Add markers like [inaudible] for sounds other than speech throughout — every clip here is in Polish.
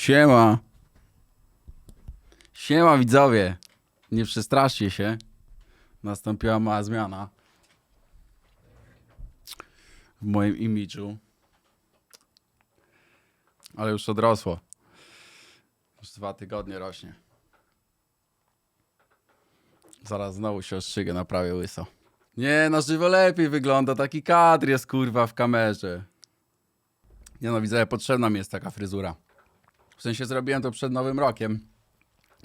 Siema. Siema widzowie. Nie przestraszcie się. Nastąpiła mała zmiana w moim imidżu. Ale już odrosło. Już dwa tygodnie rośnie. Zaraz znowu się ostrzygę na prawie łyso. Nie, na żywo lepiej wygląda. Taki kadr jest kurwa w kamerze. Nie no, potrzebna mi jest taka fryzura. W sensie zrobiłem to przed nowym rokiem.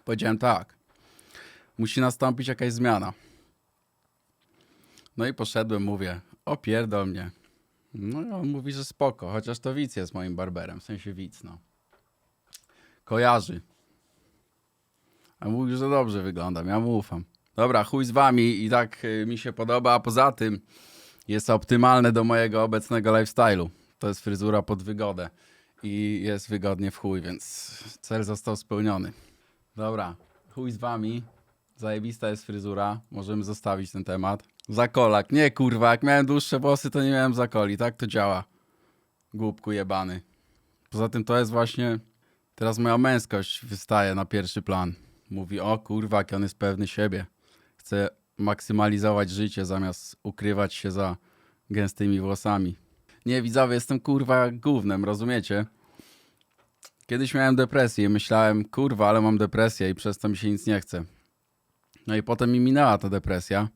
Powiedziałem tak. Musi nastąpić jakaś zmiana. No i poszedłem, mówię, opierdol mnie. No i on mówi, że spoko, chociaż to widz jest moim barberem, w sensie widz, no. Kojarzy. A mówi, że dobrze wyglądam, ja mu ufam. Dobra, chuj z wami i tak y, mi się podoba, a poza tym jest optymalne do mojego obecnego lifestyle'u. To jest fryzura pod wygodę i jest wygodnie w chuj, więc cel został spełniony. Dobra, chuj z wami. Zajebista jest fryzura, możemy zostawić ten temat. Zakolak, nie kurwa, jak miałem dłuższe włosy, to nie miałem zakoli, tak to działa. Głupku jebany. Poza tym to jest właśnie, teraz moja męskość wystaje na pierwszy plan. Mówi, o kurwa, jak on jest pewny siebie. Chce maksymalizować życie zamiast ukrywać się za gęstymi włosami. Nie, widzowie, jestem kurwa gównem, rozumiecie? Kiedyś miałem depresję i myślałem, kurwa, ale mam depresję i przez to mi się nic nie chce. No i potem mi minęła ta depresja,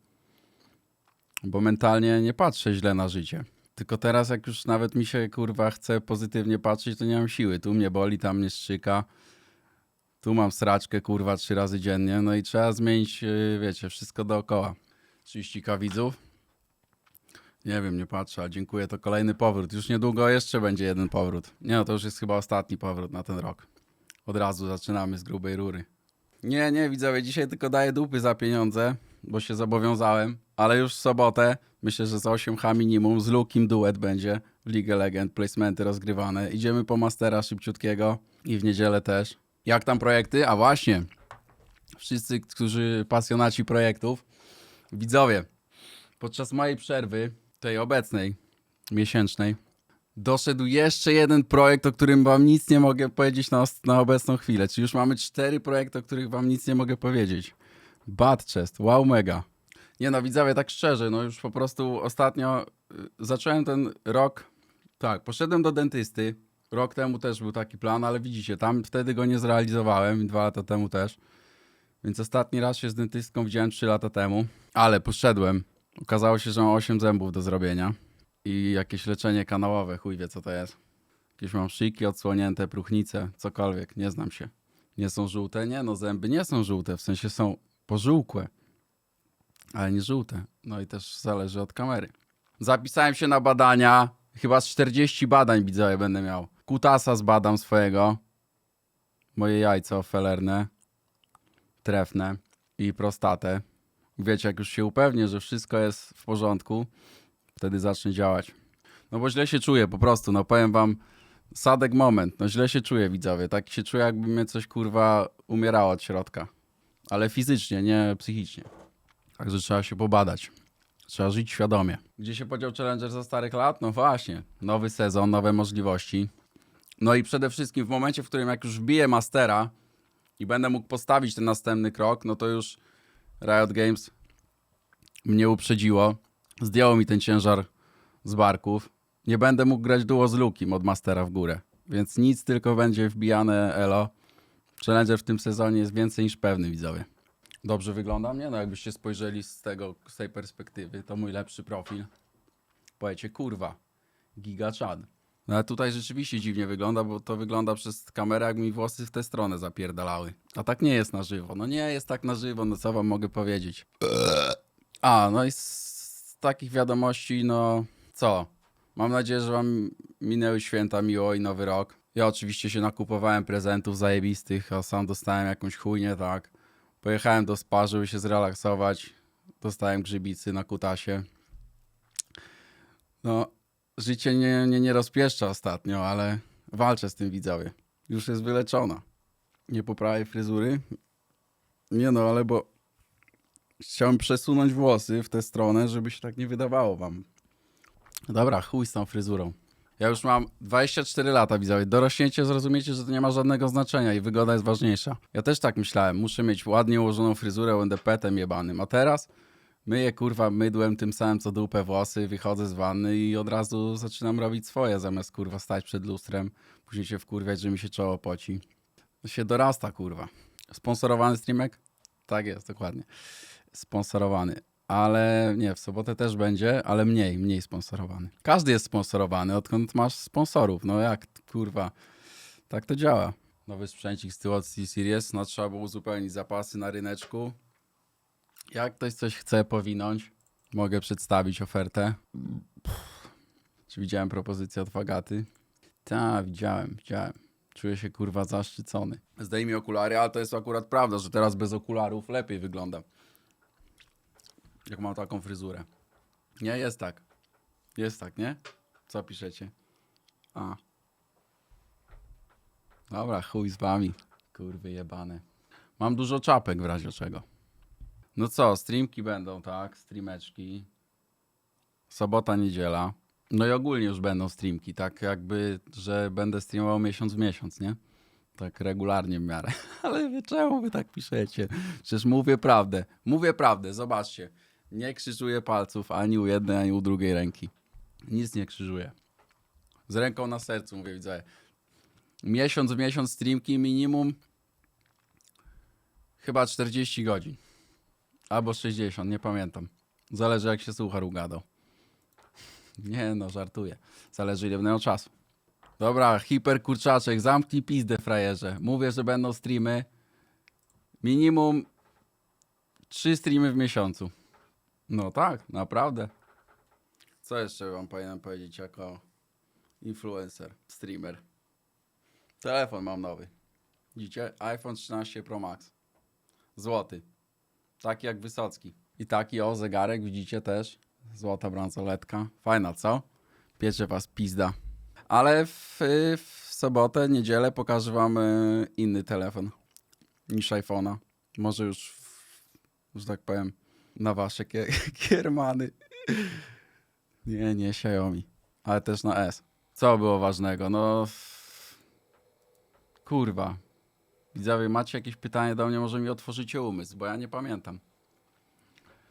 bo mentalnie nie patrzę źle na życie. Tylko teraz, jak już nawet mi się kurwa chce pozytywnie patrzeć, to nie mam siły. Tu mnie boli, tam mnie szczyka. Tu mam sraczkę kurwa trzy razy dziennie. No i trzeba zmienić, yy, wiecie, wszystko dookoła. 30 widzów. Nie wiem, nie patrzę, ale dziękuję. To kolejny powrót. Już niedługo jeszcze będzie jeden powrót. Nie no, to już jest chyba ostatni powrót na ten rok. Od razu zaczynamy z grubej rury. Nie, nie, widzowie, dzisiaj tylko daję dupy za pieniądze, bo się zobowiązałem, ale już w sobotę, myślę, że z 8H minimum, z Lukim duet będzie w League Legend, placementy rozgrywane. Idziemy po Mastera szybciutkiego i w niedzielę też. Jak tam projekty? A właśnie, wszyscy, którzy pasjonaci projektów, widzowie, podczas mojej przerwy, tej obecnej, miesięcznej, doszedł jeszcze jeden projekt, o którym wam nic nie mogę powiedzieć na, na obecną chwilę. Czyli już mamy cztery projekty, o których wam nic nie mogę powiedzieć. Bad Chest, wow mega. Nie no, widzowie, tak szczerze, no już po prostu ostatnio y, zacząłem ten rok, tak, poszedłem do dentysty. Rok temu też był taki plan, ale widzicie, tam wtedy go nie zrealizowałem dwa lata temu też. Więc ostatni raz się z dentystką widziałem 3 lata temu, ale poszedłem. Okazało się, że mam 8 zębów do zrobienia i jakieś leczenie kanałowe, chuj wie co to jest. Jakieś mam szyjki odsłonięte, próchnice, cokolwiek, nie znam się. Nie są żółte? Nie, no zęby nie są żółte, w sensie są pożółkłe, ale nie żółte. No i też zależy od kamery. Zapisałem się na badania, chyba z 40 badań widzowie będę miał. Kutasa zbadam swojego, moje jajco felerne, trefne i prostatę. Wiecie, jak już się upewnię, że wszystko jest w porządku, wtedy zacznie działać. No bo źle się czuję po prostu, no powiem wam, sadek moment, no źle się czuję widzowie, tak się czuję jakby mnie coś kurwa umierało od środka. Ale fizycznie, nie psychicznie. Także trzeba się pobadać. Trzeba żyć świadomie. Gdzie się podział Challenger za starych lat? No właśnie, nowy sezon, nowe możliwości. No i przede wszystkim w momencie, w którym jak już wbiję Mastera i będę mógł postawić ten następny krok, no to już Riot Games mnie uprzedziło. Zdjęło mi ten ciężar z barków. Nie będę mógł grać duo z Lukim od Mastera w górę. Więc nic, tylko będzie wbijane elo. Challenger w tym sezonie jest więcej niż pewny, widzowie. Dobrze wyglądam, nie? No jakbyście spojrzeli z tego, z tej perspektywy, to mój lepszy profil. Powiecie, kurwa, giga czad. No ale tutaj rzeczywiście dziwnie wygląda, bo to wygląda przez kamerę, jak mi włosy w tę stronę zapierdalały. A tak nie jest na żywo. No nie jest tak na żywo, no co wam mogę powiedzieć. A, no i z, z takich wiadomości, no co? Mam nadzieję, że wam minęły święta miło i nowy rok. Ja oczywiście się nakupowałem prezentów zajebistych, a sam dostałem jakąś chujnię, tak. Pojechałem do spa, żeby się zrelaksować. Dostałem grzybicy na kutasie. No, życie nie, nie, nie rozpieszcza ostatnio, ale walczę z tym widzowie. Już jest wyleczona. Nie poprawię fryzury? Nie no, ale bo chciałem przesunąć włosy w tę stronę, żeby się tak nie wydawało wam. Dobra, chuj z tą fryzurą. Ja już mam 24 lata, widzowie. Dorośnięcie zrozumiecie, że to nie ma żadnego znaczenia i wygoda jest ważniejsza. Ja też tak myślałem. Muszę mieć ładnie ułożoną fryzurę, będę petem jebanym. A teraz myję kurwa mydłem tym samym co dupę włosy, wychodzę z wanny i od razu zaczynam robić swoje, zamiast kurwa stać przed lustrem, później się wkurwiać, że mi się czoło poci. To się dorasta kurwa. Sponsorowany streamek? Tak jest, dokładnie. Sponsorowany. Ale nie, w sobotę też będzie, ale mniej, mniej sponsorowany. Każdy jest sponsorowany, odkąd masz sponsorów. No jak, kurwa, tak to działa. Nowy sprzęcik z tyłu od C-Series, no trzeba było uzupełnić zapasy na ryneczku. Jak ktoś coś chce powinąć, mogę przedstawić ofertę. Pff, Czy widziałem propozycję od Fagaty? Tak, widziałem, widziałem. Czuję się kurwa zaszczycony. Zdejmij okulary, ale to jest akurat prawda, że teraz bez okularów lepiej wyglądam. Jak mam taką fryzurę. Nie, jest tak. Jest tak, nie? Co piszecie? A. Dobra, chuj z wami. Kurwy jebane. Mam dużo czapek w razie czego. No co, streamki będą, tak? Streameczki. Sobota, niedziela. No i ogólnie już będą streamki, tak jakby, że będę streamował miesiąc w miesiąc, nie? Tak regularnie w miarę. [laughs] Ale czemu wy tak piszecie? Przecież mówię prawdę. Mówię prawdę, zobaczcie. Nie krzyżuję palców ani u jednej, ani u drugiej ręki. Nic nie krzyżuję. Z ręką na sercu mówię, widzę. Miesiąc w miesiąc streamki minimum chyba 40 godzin. Albo 60, nie pamiętam. Zależy jak się słucha gadał. Nie no, żartuję. Zależy ile będę czasu. Dobra, hiper kurczaczek, zamknij pizdę frajerze. Mówię, że będą streamy. Minimum 3 streamy w miesiącu. No tak, naprawdę. Co jeszcze wam powinienem powiedzieć jako influencer, streamer? Telefon mam nowy. Widzicie? iPhone 13 Pro Max. Złoty. Taki jak Wysocki. I taki o zegarek widzicie też. Złota bransoletka. Fajna, co? Piecze was pizda. Ale w, w sobotę, niedzielę pokażę wam y, inny telefon niż iPhone'a. Może już, że tak powiem, na wasze kie- [laughs] kiermany. Nie, nie Xiaomi, ale też na S. Co było ważnego? No, kurwa. Widzowie, macie jakieś pytanie do mnie, może mi otworzycie umysł, bo ja nie pamiętam.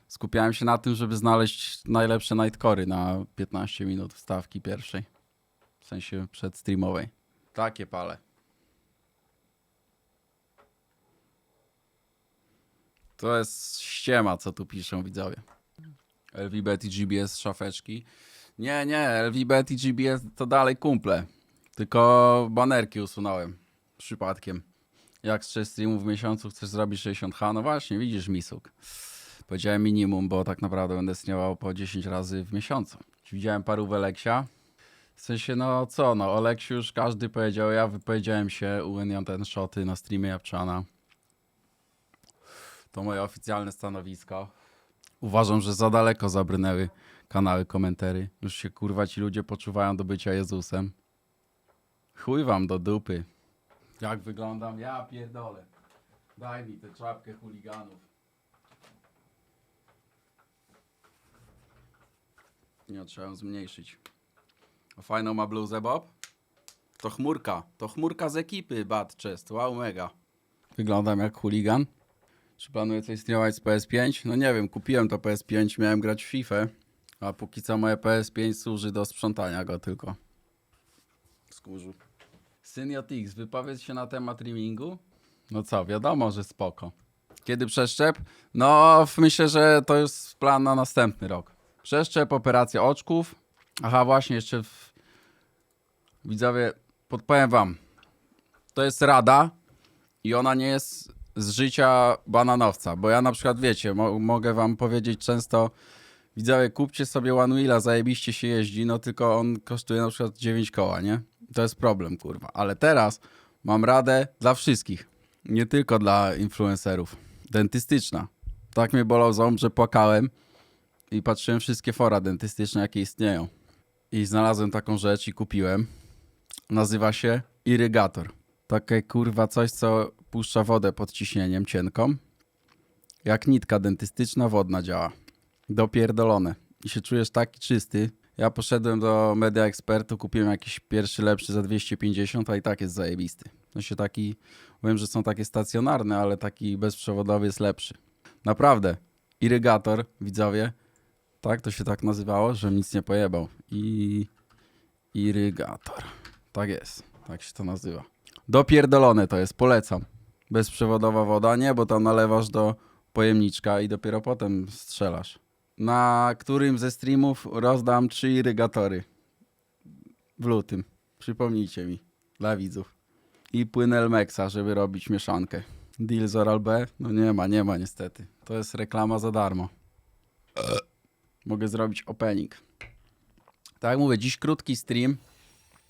Skupiałem się na tym, żeby znaleźć najlepsze nightcory na 15 minut wstawki pierwszej. W sensie przedstreamowej. Takie pale. To jest ściema, co tu piszą widzowie. LVBet i GBS szafeczki. Nie, nie, LVBet i GBS to dalej kumple. Tylko banerki usunąłem. Przypadkiem. Jak z 6 streamów w miesiącu chcesz zrobić 60h? No właśnie, widzisz Misuk. Powiedziałem minimum, bo tak naprawdę będę streamował po 10 razy w miesiącu. Widziałem paru w Eleksia. W sensie, no co, no o Leksiu już każdy powiedział, ja wypowiedziałem się, ułaniam ten shoty na streamie Japczana. To moje oficjalne stanowisko. Uważam, że za daleko zabrnęły kanały komentary. Już się kurwa ci ludzie poczuwają do bycia Jezusem. Chuj wam do dupy. Jak wyglądam? Ja pierdolę. Daj mi tę czapkę chuliganów. Nie, trzeba ją zmniejszyć. A fajną ma bluzę, Bob? To chmurka. To chmurka z ekipy Bad Chest. Wow, mega. Wyglądam jak chuligan. Czy planuję coś streamować z PS5? No nie wiem, kupiłem to PS5, miałem grać w FIFA, a póki co moje PS5 służy do sprzątania go tylko. Skórzu. Syniotix, wypowiedz się na temat streamingu? No co, wiadomo, że spoko. Kiedy przeszczep? No, myślę, że to jest plan na następny rok. Przeszczep, operacja oczków. Aha, właśnie, jeszcze w... widzowie, podpowiem wam. To jest rada i ona nie jest z życia bananowca, bo ja na przykład, wiecie, mo mogę wam powiedzieć często, widzowie, kupcie sobie One Wheela, zajebiście się jeździ, no tylko on kosztuje na przykład 9 koła, nie? To jest problem, kurwa. Ale teraz mam radę dla wszystkich, nie tylko dla influencerów. Dentystyczna. Tak mnie bolał ząb, że płakałem i patrzyłem wszystkie fora dentystyczne, jakie istnieją. I znalazłem taką rzecz i kupiłem. Nazywa się irygator. Takie kurwa coś, co puszcza wodę pod ciśnieniem cienką. Jak nitka dentystyczna wodna działa. Dopierdolone. I się czujesz taki czysty, Ja poszedłem do Media Expertu, kupiłem jakiś pierwszy lepszy za 250, a i tak jest zajebisty. No się taki, wiem, że są takie stacjonarne, ale taki bezprzewodowy jest lepszy. Naprawdę. Irygator, widzowie. Tak, to się tak nazywało, że nic nie pojebał. I... Irygator. Tak jest, tak się to nazywa. Dopierdolone to jest, polecam. Bezprzewodowa woda, nie, bo tam nalewasz do pojemniczka i dopiero potem strzelasz. Na którym ze streamów rozdam trzy irygatory. W lutym. Przypomnijcie mi, dla widzów. I płyn Elmexa, żeby robić mieszankę. Deal z Oral B? No nie ma, nie ma niestety. To jest reklama za darmo. Mogę zrobić opening. Tak jak mówię, dziś krótki stream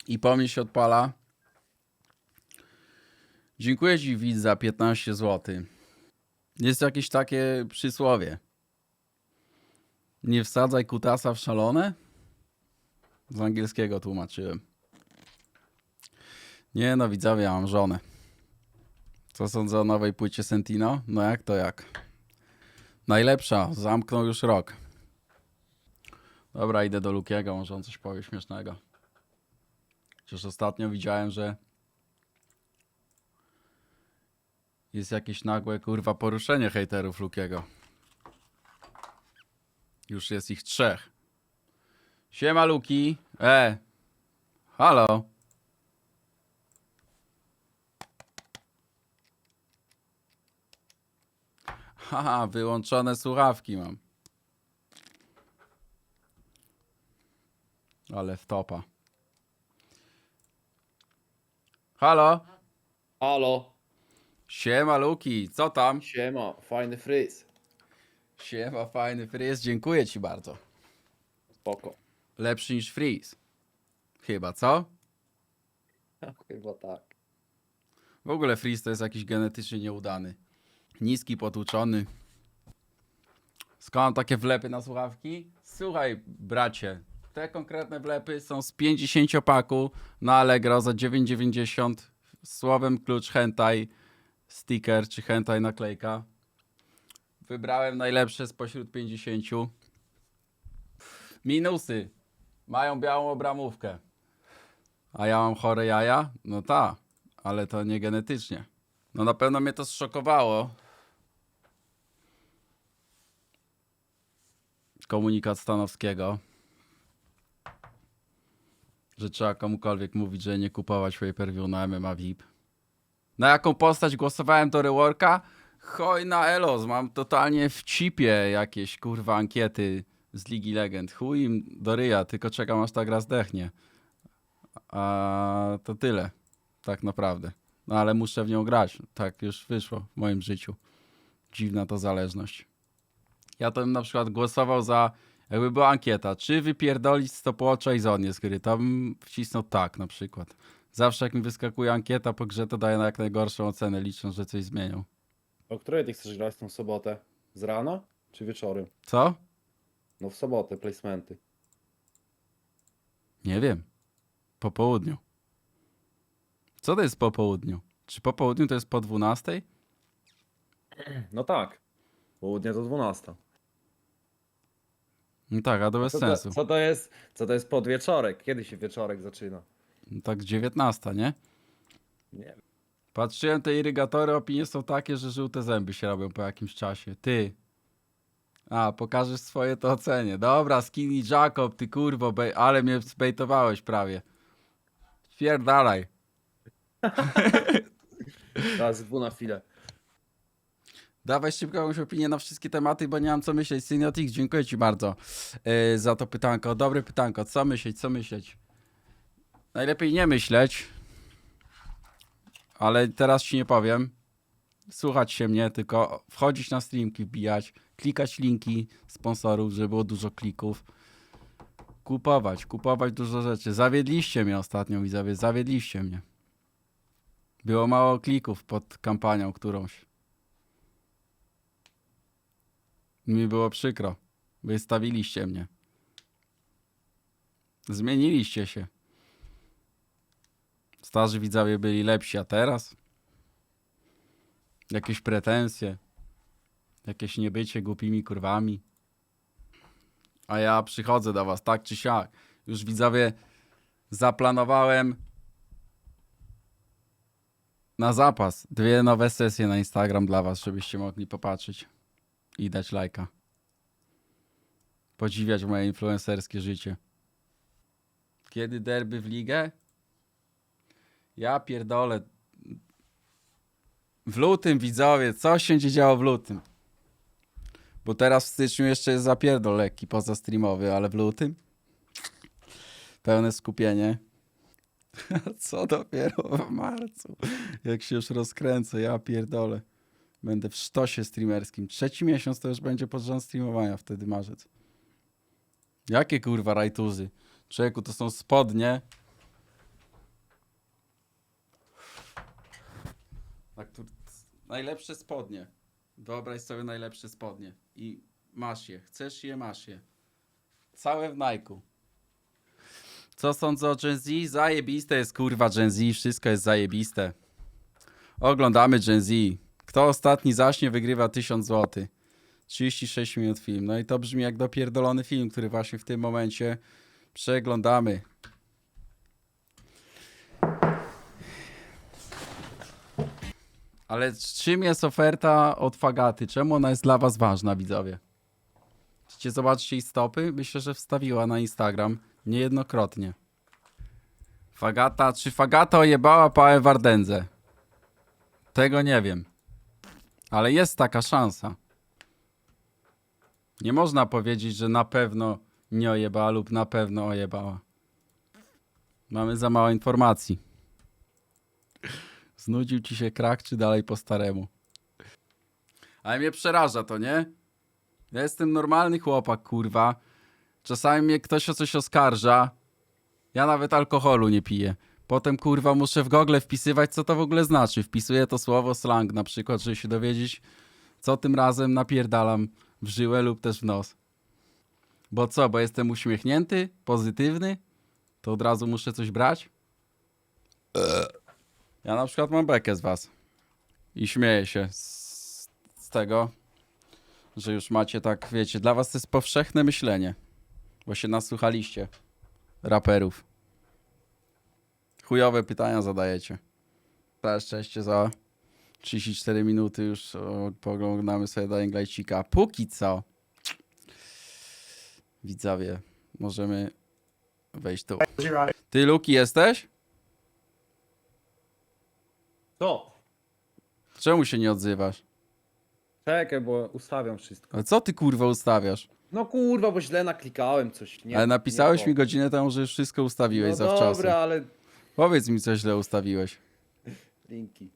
i po się odpala. Dziękuję Ci widz za 15 zł. Jest jakieś takie przysłowie. Nie wsadzaj kutasa w szalone? Z angielskiego tłumaczyłem. Nie no, widzowie, ja mam żonę. Co sądzę o nowej płycie Sentino? No jak to jak? Najlepsza, zamknął już rok. Dobra, idę do Lukiego, może on coś powie śmiesznego. Chociaż ostatnio widziałem, że jest jakieś nagłe kurwa poruszenie hejterów Lukiego. Już jest ich trzech. Siema Luki. E. Halo. Haha, wyłączone słuchawki mam. Ale wtopa. Halo. Halo, Siema Luki, co tam? siema, fajny fryz. Siema, fajny fryz, dziękuję ci bardzo. Spoko. Lepszy niż Freeze. Chyba, co? [laughs] Chyba tak. W ogóle Freeze to jest jakiś genetycznie nieudany. Niski, potłuczony. Skąd takie wlepy na słuchawki? Słuchaj, bracie, te konkretne wlepy są z 50 paku na Allegro za 9,90 słowem klucz hentai sticker czy hentai naklejka. Wybrałem najlepsze spośród 50. Minusy. Mają białą obramówkę. A ja mam chore jaja? No ta, ale to nie genetycznie. No na pewno mnie to zszokowało. Komunikat Stanowskiego. Że trzeba komukolwiek mówić, że nie kupować pay per view na MMA VIP. Na jaką postać głosowałem do reworka? Choj na Elos, mam totalnie w chipie jakieś kurwa ankiety z Ligi Legend. Chuj im do ryja, tylko czekam aż ta gra zdechnie. A to tyle, tak naprawdę. No ale muszę w nią grać. Tak już wyszło w moim życiu. Dziwna to zależność. Ja to bym na przykład głosował za, jakby była ankieta, czy wypierdolić stopwatcha i zonie z gry, bym wcisnął tak na przykład. Zawsze jak mi wyskakuje ankieta po grze, to daję na jak najgorszą ocenę, licząc, że coś zmienią. O której ty chcesz grać tą sobotę? Z rana czy wieczorem? Co? No w sobotę, placementy. Nie wiem. Po południu. Co to jest po południu? Czy po południu to jest po 12? No tak. Południe to 12. No tak, a to bez Co sensu. to, co to jest? Co to jest podwieczorek? Kiedy się wieczorek zaczyna? No Tak 19, nie? Nie wiem. Patrzyłem, te irygatory, opinie są takie, że żółte zęby się robią po jakimś czasie. Ty. A, pokażesz swoje, to ocenię. Dobra, Skinny Jacob, ty kurwo, bej, ale mnie zbejtowałeś prawie. Pierdalaj. [laughs] Raz, dwu na chwilę. Dawaj szybko jakąś opinię na wszystkie tematy, bo nie mam co myśleć. Syniotix, dziękuję ci bardzo yy, za to pytanko. Dobre pytanko. Co myśleć, co myśleć? Najlepiej nie myśleć, ale teraz ci nie powiem. Słuchać się mnie, tylko wchodzić na streamki, wbijać, klikać linki sponsorów, żeby było dużo klików. Kupować, kupować dużo rzeczy. Zawiedliście mnie ostatnio, widzowie, zawiedliście mnie. Było mało klików pod kampanią którąś. Mi było przykro. Wystawiliście mnie. Zmieniliście się. Starzy widzowie byli lepsi, a teraz? Jakieś pretensje. Jakieś niebycie głupimi kurwami. A ja przychodzę do was, tak czy siak. Już widzowie, zaplanowałem na zapas dwie nowe sesje na Instagram dla was, żebyście mogli popatrzeć i dać lajka. Podziwiać moje influencerskie życie. Kiedy derby w ligę? Ja pierdolę. W lutym, widzowie, co się działo w lutym? Bo teraz w styczniu jeszcze jest zapierdol lekki poza streamowy, ale w lutym? Pełne skupienie. [laughs] Co dopiero w marcu? Jak się już rozkręcę, ja pierdolę. Będę w sztosie streamerskim. Trzeci miesiąc to już będzie pod rząd streamowania, wtedy marzec. Jakie kurwa rajtuzy? Człowieku, to są spodnie. Tu... Najlepsze spodnie. Wyobraź sobie najlepsze spodnie. I masz je. Chcesz je, masz je. Całe w Nike'u. Co sądzę o Gen Z? Zajebiste jest kurwa Gen Z. Wszystko jest zajebiste. Oglądamy Gen Z. Kto ostatni zaśnie, wygrywa 1000 zł. 36 minut film. No i to brzmi jak dopierdolony film, który właśnie w tym momencie przeglądamy. Ale czym jest oferta od Fagaty? Czemu ona jest dla was ważna, widzowie? Chcecie zobaczyć jej stopy? Myślę, że wstawiła na Instagram niejednokrotnie. Fagata, czy Fagata ojebała pałę Wardędze? Tego nie wiem. Ale jest taka szansa. Nie można powiedzieć, że na pewno nie ojebała lub na pewno ojebała. Mamy za mało informacji. Znudził ci się krak, czy dalej po staremu? Ale mnie przeraża to, nie? Ja jestem normalny chłopak, kurwa. Czasami mnie ktoś o coś oskarża. Ja nawet alkoholu nie piję. Potem, kurwa, muszę w Google wpisywać, co to w ogóle znaczy. Wpisuję to słowo slang na przykład, żeby się dowiedzieć, co tym razem napierdalam w żyłę lub też w nos. Bo co, bo jestem uśmiechnięty, pozytywny, to od razu muszę coś brać? Ja na przykład mam bekę z was. I śmieję się z, z tego, że już macie tak, wiecie, dla was to jest powszechne myślenie. Bo się nasłuchaliście raperów. Chujowe pytania zadajecie. Całe szczęście za 34 minuty już poglądamy sobie Dying Lightsika. Póki co, widzowie, możemy wejść tu. Ty, Luki, jesteś? Co? Czemu się nie odzywasz? Czekaj, bo ustawiam wszystko. Ale co ty kurwa ustawiasz? No kurwa, bo źle naklikałem coś. Nie, Ale napisałeś mi godzinę temu, że już wszystko ustawiłeś No zawczasu. dobra, ale Powiedz mi, co źle ustawiłeś. linki.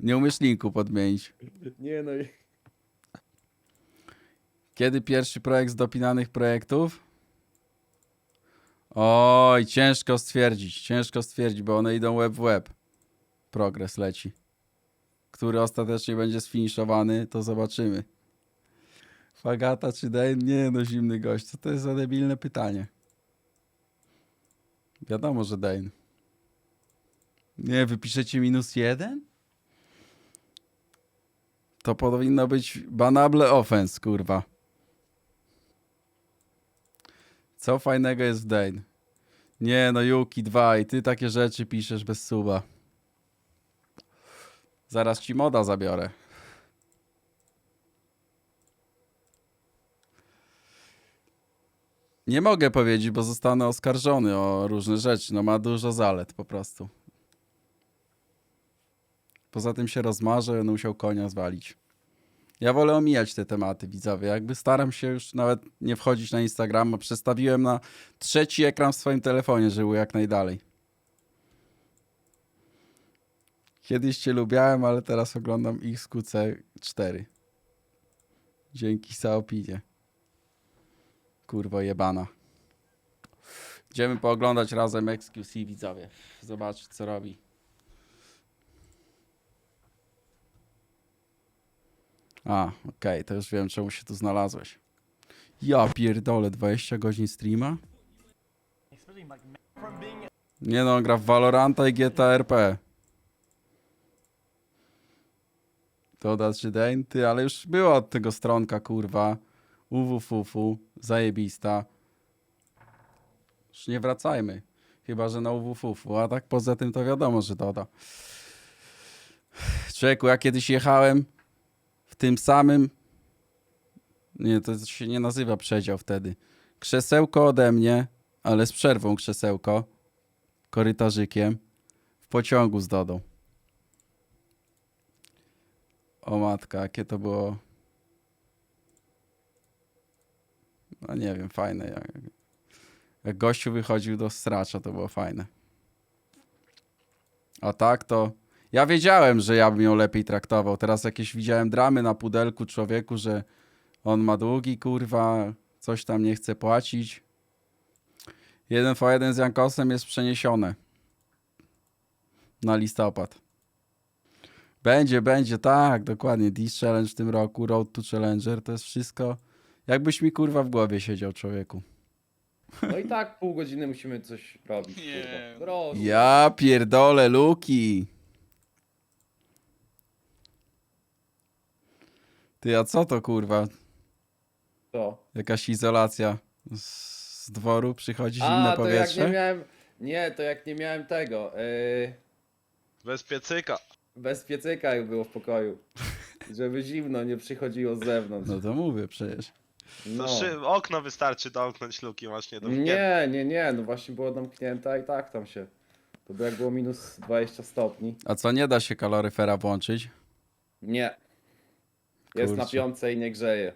Nie umiesz linku podmienić. Nie no i... Kiedy pierwszy projekt z dopinanych projektów? Oj, ciężko stwierdzić, ciężko stwierdzić, bo one idą web w web. Progres leci. Który ostatecznie będzie sfiniszowany, to zobaczymy. Fagata czy Dane? Nie no, zimny gość. Co to jest za debilne pytanie? Wiadomo, że Dane. Nie, wypiszecie minus jeden? To powinno być banable offense, kurwa. Co fajnego jest w Dane? Nie no, Yuki 2 i ty takie rzeczy piszesz bez suba. Zaraz ci moda zabiorę. Nie mogę powiedzieć, bo zostanę oskarżony o różne rzeczy. No ma dużo zalet po prostu. Poza tym się rozmarzę, będę musiał konia zwalić. Ja wolę omijać te tematy, widzowie. Jakby staram się już nawet nie wchodzić na Instagrama. Przestawiłem na trzeci ekran w swoim telefonie, żeby jak najdalej. Kiedyś cię lubiałem, ale teraz oglądam XQC4. Dzięki za opinię. Kurwa jebana. Idziemy pooglądać razem XQC, widzowie. Zobaczyć, co robi. A, okej, to już wiem, czemu się tu znalazłeś. Ja pierdolę, 20 godzin streama? Nie no, gra w Valoranta i GTA To czy Dane? Ty, ale już była od tego stronka, kurwa. UWFUFU, zajebista. Już nie wracajmy. Chyba, że na UWFUFU, a tak poza tym to wiadomo, że doda. Człowieku, ja kiedyś jechałem w tym samym... Nie, to się nie nazywa przedział wtedy. Krzesełko ode mnie, ale z przerwą krzesełko, korytarzykiem, w pociągu z Dodą. O matka, jakie to było... No nie wiem, fajne. Jak, jak gościu wychodził do stracza, to było fajne. A tak to... Ja wiedziałem, że ja bym ją lepiej traktował. Teraz jakieś widziałem dramy na pudelku człowieku, że on ma długi, kurwa, coś tam nie chce płacić. Jeden v jeden z Jankosem jest przeniesione na listopad. Będzie, będzie, tak, dokładnie. Dish Challenge w tym roku, Road to Challenger, to jest wszystko. Jakbyś mi kurwa w głowie siedział, człowieku. No i tak pół godziny musimy coś robić. Nie. kurwa. Proszę. Ja pierdolę, Luki. Ty, a co to kurwa? To. Jakaś izolacja z, z dworu, przychodzi zimne A, to jak powietrze? nie miałem... Nie, to jak nie miałem tego. Yy... Bez piecyka. Bez piecyka jak było w pokoju. Żeby zimno nie przychodziło z zewnątrz. No to mówię przecież. No. To szy- okno wystarczy domknąć luki, masz nie do Nie, nie, nie, no właśnie było zamknięte a i tak tam się. To by jak było minus 20 stopni. A co, nie da się kaloryfera włączyć? Nie. Jest na Kurczę. piątce i nie grzeje.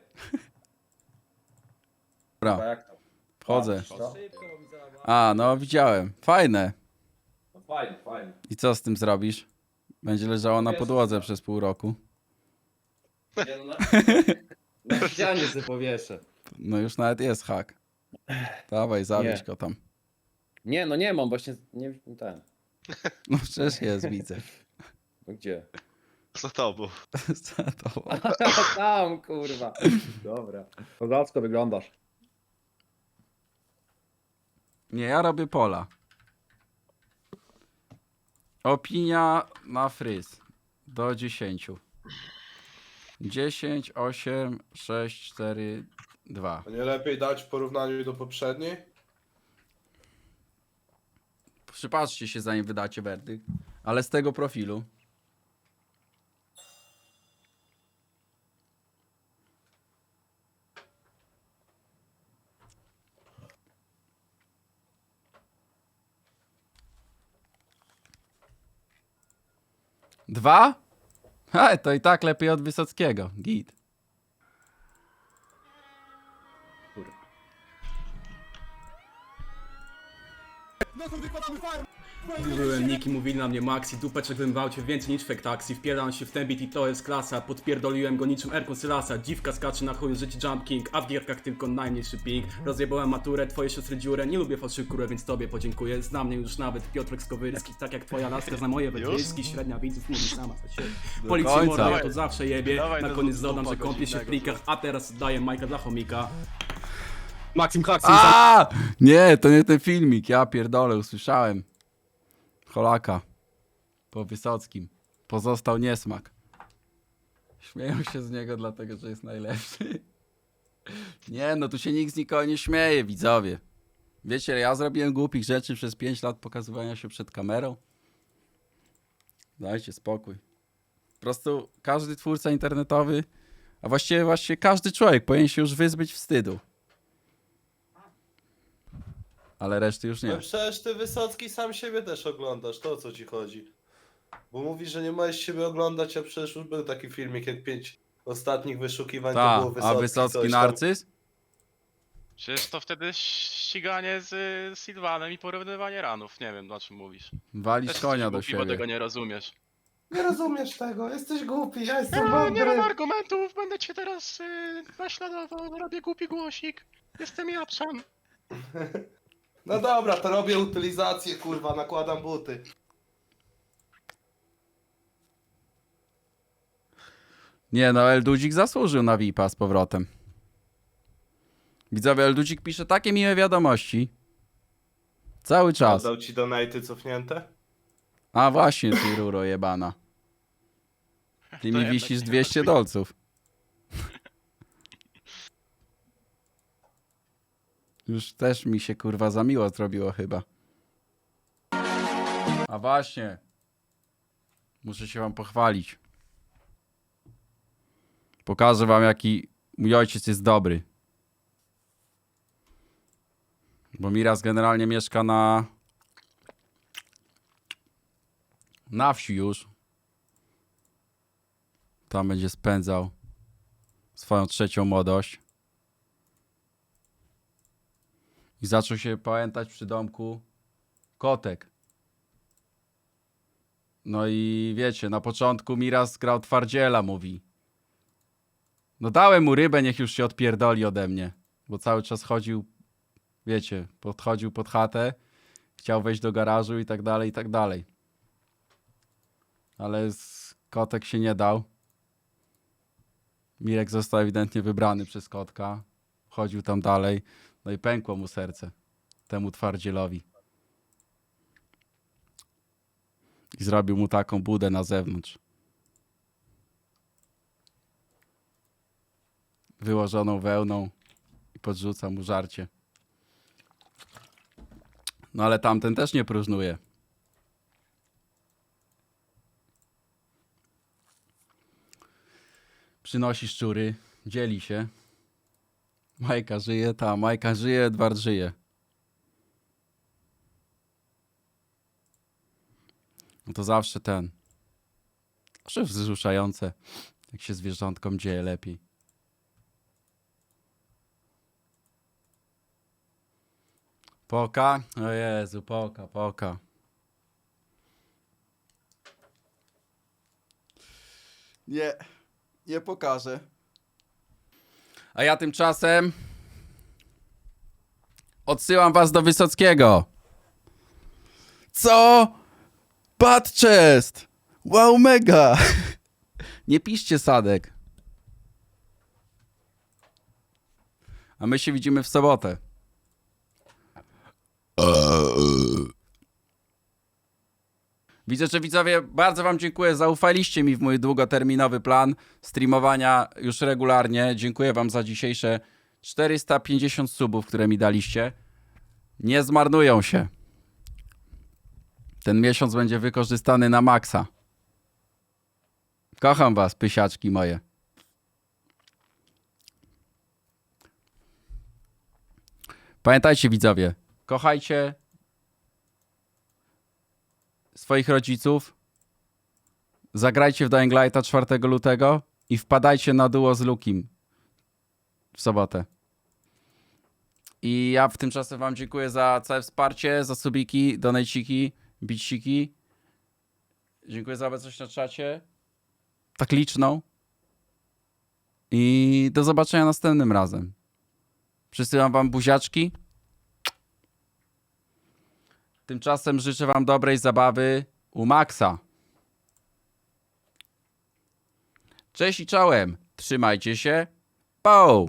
Dobra, jak to? wchodzę. Co? A, no widziałem. Fajne. No fajnie, fajnie. I co z tym zrobisz? Będzie leżało na podłodze co? przez pół roku. Nie, no na... na ścianie sobie powieszę. No już nawet jest hak. Dawaj, zawieź Nie. go tam. Nie, no nie mam, właśnie nie ten. [laughs] No przecież jest, widzę. No gdzie? Za tobą. [laughs] Za to. [laughs] Tam, kurwa. Dobra. Kozacko wyglądasz. Nie, ja robię pola. Opinia na fryz. Do 10. 10, 8, 6, 4, 2. A nie lepiej dać w porównaniu do poprzedniej? Przypatrzcie się zanim wydacie werdykt. Ale z tego profilu. Dwa? Ha, to i tak lepiej od Wysockiego. Git. Byłem Niki, mówili na mnie Maxi, dupeczek wymwał cię więcej niż fake taxi. Wpierdam się w ten beat i to jest klasa. Podpierdoliłem go niczym Erkon Sylasa Dziwka skacze na chuj życie jump king A w gierkach tylko najmniejszy ping. Rozjebałem maturę, twoje siostry dziurę. Nie lubię fałszywych kurę, więc tobie podziękuję. Zna mnie już nawet Piotrek Skowyrski. Tak jak twoja laska zna moje wetryski Średnia widzów mówi sama za siebie. Policji mordo, ja to zawsze jebie. Dawaj Na do koniec dodam, że kąpię się w godzinnego, plikach A teraz daję Majka dla chomika. Maxim Haxim A! Nie, to nie ten filmik. Ja pierdolę, usłyszałem. Holaka. Po Wysockim. Pozostał niesmak. Śmieją się z niego dlatego, że jest najlepszy. Nie, no tu się nikt z nikogo nie śmieje, widzowie. Wiecie, ja zrobiłem głupich rzeczy przez 5 lat pokazywania się przed kamerą. Dajcie spokój. Po prostu każdy twórca internetowy, a właściwie właściwie każdy człowiek powinien się już wyzbyć wstydu. Ale reszty już No nie. przecież ty Wysocki sam siebie też oglądasz, to o co ci chodzi. Bo mówisz, że nie możesz siebie oglądać, a przecież już był taki filmik jak pięć ostatnich wyszukiwań, to Ta, było Wysocki, a Wysocki coś tam. narcyz? Przecież to wtedy ściganie z y, Sylwanem i porównywanie ranów. Nie wiem, o czym mówisz. Walić Też konia jesteś do głupi, bo siebie. tego nie rozumiesz. Nie rozumiesz tego, jesteś głupi, ja jestem Ja nie mam mądry. argumentów, będę cię teraz y, naśladował, robię głupi głosik. Jestem Japszan. [laughs] No dobra, to robię utylizację, kurwa, nakładam buty. Nie no, Eldudzik zasłużył na VIP-a z powrotem. Widzowie, Eldudzik pisze takie miłe wiadomości. Cały czas. Dał ci donaty cofnięte? A właśnie, ty ruro jebana. [laughs] Ty mi wisisz nie 200 robi. dolców. Już też mi się kurwa za miło zrobiło chyba. A właśnie. Muszę się wam pochwalić. Pokażę wam jaki mój ojciec jest dobry. Bo Miras generalnie mieszka na na wsi już. Tam będzie spędzał swoją trzecią młodość. I zaczął się pamiętać przy domku kotek. No i wiecie, na początku Miras grał twardziela, mówi. No dałem mu rybę, niech już się odpierdoli ode mnie. Bo cały czas chodził, wiecie, podchodził pod chatę, chciał wejść do garażu i tak dalej, i tak dalej. Ale kotek się nie dał. Mirek został ewidentnie wybrany przez kotka. Chodził tam dalej. No i pękło mu serce. Temu twardzielowi. I zrobił mu taką budę na zewnątrz. Wyłożoną wełną i podrzuca mu żarcie. No ale tamten też nie próżnuje. Przynosi szczury, dzieli się. Majka żyje, ta Majka żyje, Edward żyje. No to zawsze ten. Zawsze wzruszające, jak się zwierzątkom dzieje lepiej. Poka? O Jezu, poka, poka. Nie, nie pokażę. A ja tymczasem odsyłam was do Wysockiego. Co? Bad chest! Wow, mega! [laughs] Nie piszcie sadek. A my się widzimy w sobotę. Widzę, że widzowie, bardzo wam dziękuję. Zaufaliście mi w mój długoterminowy plan streamowania już regularnie. Dziękuję wam za dzisiejsze 450 subów, które mi daliście. Nie zmarnują się. Ten miesiąc będzie wykorzystany na maksa. Kocham was, pysiaczki moje. Pamiętajcie, widzowie, kochajcie swoich rodziców. Zagrajcie w Dying Lighta 4 lutego i wpadajcie na duo z Lukim w sobotę. I ja w tymczasem wam dziękuję za całe wsparcie, za subiki, donajciki, biciki. Dziękuję za obecność na czacie. Tak liczną. I do zobaczenia następnym razem. Przysyłam wam buziaczki. Tymczasem życzę wam dobrej zabawy u Maxa. Cześć i czołem. Trzymajcie się. Po!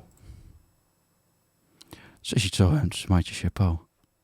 Cześć i czołem. Trzymajcie się. Po.